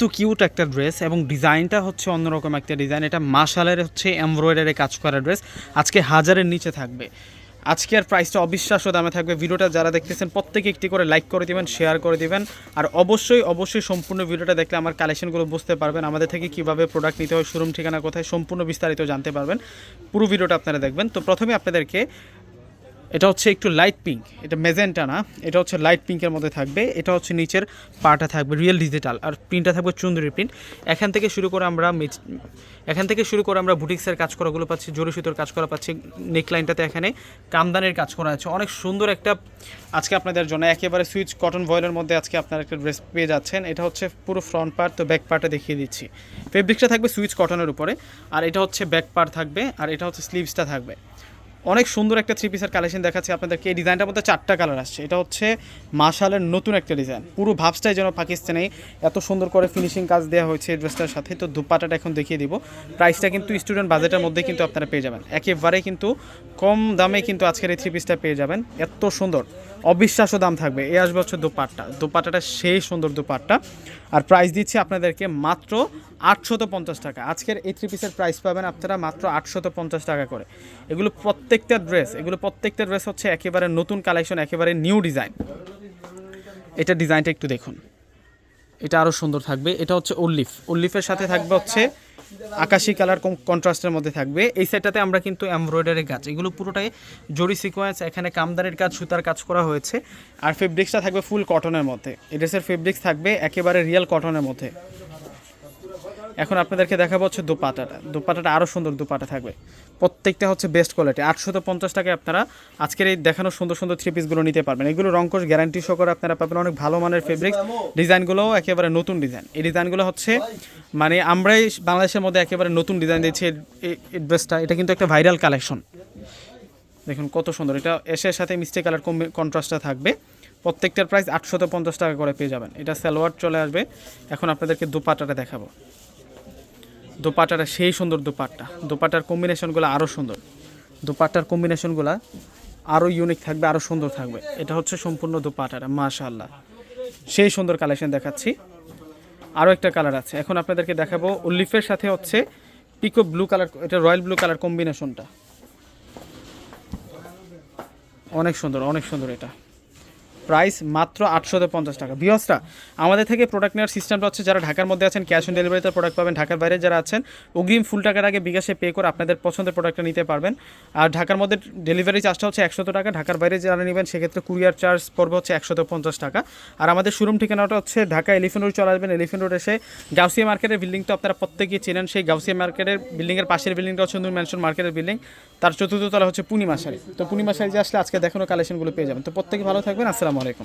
তো কিউট একটা ড্রেস এবং ডিজাইনটা হচ্ছে অন্যরকম একটা ডিজাইন এটা মাশালের হচ্ছে এমব্রয়ডারি কাজ করা ড্রেস আজকে হাজারের নিচে থাকবে। আজকের প্রাইসটা অবিশ্বাস্য দামে থাকবে। ভিডিওটা যারা দেখতেছেন, প্রত্যেকে একটি করে লাইক করে দিবেন শেয়ার করে দিবেন। আর অবশ্যই অবশ্যই সম্পূর্ণ ভিডিওটা দেখলে আমার কালেকশনগুলো বুঝতে পারবেন। আমাদের থেকে কীভাবে প্রোডাক্ট নিতে হয় শোরুম ঠিকানা কোথায়, সম্পূর্ণ বিস্তারিত জানতে পারবেন। পুরো ভিডিওটা আপনারা দেখবেন। তো প্রথমে আপনাদেরকে এটা হচ্ছে একটু লাইট পিঙ্ক এটা মেজেন্টা না, এটা হচ্ছে লাইট পিঙ্কের মধ্যে থাকবে। এটা হচ্ছে নিচের পাটা থাকবে রিয়েল ডিজিটাল আর প্রিন্টটা থাকবে চুন্দরি প্রিন্ট এখান থেকে শুরু করে আমরা এখান থেকে শুরু করে আমরা বুটিক্সের কাজ করাগুলো পাচ্ছি, জরি সুতোর কাজ করা পাচ্ছি নেকলাইনটাতে এখানে কামদানের কাজ করা আছে। অনেক সুন্দর একটা, আজকে আপনাদের জন্য একেবারে সুইচ কটন ভয়েলের মধ্যে আজকে আপনারা একটা ড্রেস পেয়ে যাচ্ছেন। এটা হচ্ছে পুরো ফ্রন্ট পার্ট তো ব্যাক পার্টটা দেখিয়ে দিচ্ছি। ফেব্রিক্সটা থাকবে সুইচ কটনের উপরে, আর এটা হচ্ছে ব্যাক পার্ট থাকবে, আর এটা হচ্ছে স্লিভসটা থাকবে। অনেক সুন্দর একটা থ্রি পিসের কালেকশন দেখাচ্ছি আপনাদেরকে। এই ডিজাইনটার মধ্যে চারটা কালার আসছে। এটা হচ্ছে মাশালের নতুন একটা ডিজাইন পুরো ভাবসটাই যেন পাকিস্তানে। এত সুন্দর করে ফিনিশিং কাজ দেওয়া হয়েছে এই ড্রেসটার সাথে। তো দুপাটাটা এখন দেখিয়ে দিব। প্রাইসটা কিন্তু স্টুডেন্ট বাজেটের মধ্যে কিন্তু আপনারা পেয়ে যাবেন। একেবারে কিন্তু কম দামে কিন্তু আজকের এই থ্রি পিসটা পেয়ে যাবেন। এত সুন্দর। অবিশ্বাস্য দাম থাকবে এ আসবে হচ্ছে দুপাট্টা। দুপাট্টাটা সেই সুন্দর দুপাট্টা। আর প্রাইস দিচ্ছি আপনাদেরকে মাত্র আটশত পঞ্চাশ টাকা। আজকের এই থ্রি পিসের প্রাইস পাবেন আপনারা মাত্র আটশত পঞ্চাশ টাকা করে। এগুলো প্রত্যেকটা ড্রেস এগুলো প্রত্যেকটা ড্রেস হচ্ছে একেবারে নতুন কালেকশন একেবারে নিউ ডিজাইন এটা ডিজাইনটা একটু দেখুন। এটা আরও সুন্দর থাকবে। এটা হচ্ছে উল্লিফ। উল্লিফের সাথে থাকবে হচ্ছে আকাশি কালার কন্ট্রাস্টের মধ্যে থাকবে। এই সাইডটাতে আমরা কিন্তু এমব্রয়ডারি কাজ এগুলো পুরোটাই জরি সিকোয়েন্স এখানে কামদারের কাজ, সুতার কাজ করা হয়েছে। আর ফেব্রিক্সটা থাকবে ফুল কটনের মধ্যে। এড্রেসের ড্রেসের ফেব্রিক্স থাকবে একেবারে রিয়েল কটনের মধ্যে। এখন আপনাদেরকে দেখাবো হচ্ছে দোপাটাটা। দোপাটাটা আরও সুন্দর দোপাটা থাকবে। প্রত্যেকটা হচ্ছে বেস্ট কোয়ালিটি আটশত পঞ্চাশ টাকায় আপনারা আজকের এই দেখানো সুন্দর সুন্দর থ্রি পিসগুলো নিতে পারবেন। এগুলো রঙ্কশ গ্যারান্টি সহকারে আপনারা পাবেন। অনেক ভালো মানের ফেব্রিক্স ডিজাইনগুলোও একেবারে নতুন ডিজাইন এই ডিজাইনগুলো হচ্ছে মানে আমরাই বাংলাদেশের মধ্যে একেবারে নতুন ডিজাইন দিচ্ছি এই- ড্রেসটা এটা কিন্তু একটা ভাইরাল কালেকশন দেখুন কত সুন্দর। এটা এসের সাথে মিষ্টি কালার কন্ট্রাস্টটা থাকবে। প্রত্যেকটার প্রাইস আটশত পঞ্চাশ টাকা করে পেয়ে যাবেন। এটা সালোয়ার চলে আসবে। এখন আপনাদেরকে দুপাটাটা দেখাবো। দোপাটাটা সেই সুন্দর দোপাট্টা। দোপাটার কম্বিনেশনগুলো আরও সুন্দর। দোপাট্টার কম্বিনেশনগুলো আরও ইউনিক থাকবে আরও সুন্দর থাকবে। এটা হচ্ছে সম্পূর্ণ দোপাটাটা মাশাআল্লাহ। সেই সুন্দর কালেকশন দেখাচ্ছি। আরও একটা কালার আছে। এখন আপনাদেরকে দেখাবো উল্লিফের সাথে হচ্ছে পিকো ব্লু কালার এটা রয়্যাল ব্লু কালার কম্বিনেশনটা অনেক সুন্দর অনেক সুন্দর এটা। প্রাইস মাত্র আটশো পঞ্চাশ টাকা। বিহসরা আমাদের থেকে প্রোডাক্ট নেওয়ার সিস্টেমটা হচ্ছে যারা ঢাকার মধ্যে আছেন ক্যাশ অন ডেলিভারিতে প্রোডাক্ট পাবেন, ঢাকার বাইরে যারা আছেন, অগ্রিম ফুল টাকার আগে বিকাশে পে করে আপনাদের পছন্দের প্রোডাক্টটা নিতে পারবেন। আর ঢাকার মধ্যে ডেলিভারি চার্জটা হচ্ছে একশত টাকা, ঢাকার বাইরে যারা নেবেন সেক্ষেত্রে কুরিয়ার চার্জ পড়বে হচ্ছে একশত পঞ্চাশ টাকা। আর আমাদের শোরুম ঠিকানাটা হচ্ছে ঢাকা এলিফেন্ট রোড চলে আসবেন এলিফেন্ট রোড এসে গাউসিয়া মার্কেটের বিল্ডিং তো আপনারা প্রত্যেকেই চেনেন, সেই গাউসিয়া মার্কেটের বিল্ডিংয়ের পাশের বিল্ডিংটা হচ্ছে নূর ম্যানশন মার্কেটের বিল্ডিং তার চতুর্থ তলা হচ্ছে পূর্ণিমা শাড়ি। তো পূর্ণিমা শাড়ি যে আসলে আজকে দেখানো কালেকশনগুলো পেয়ে যাবেন। তো প্রত্যেকে ভালো থাকবেন আসসালামু আলাইকুম।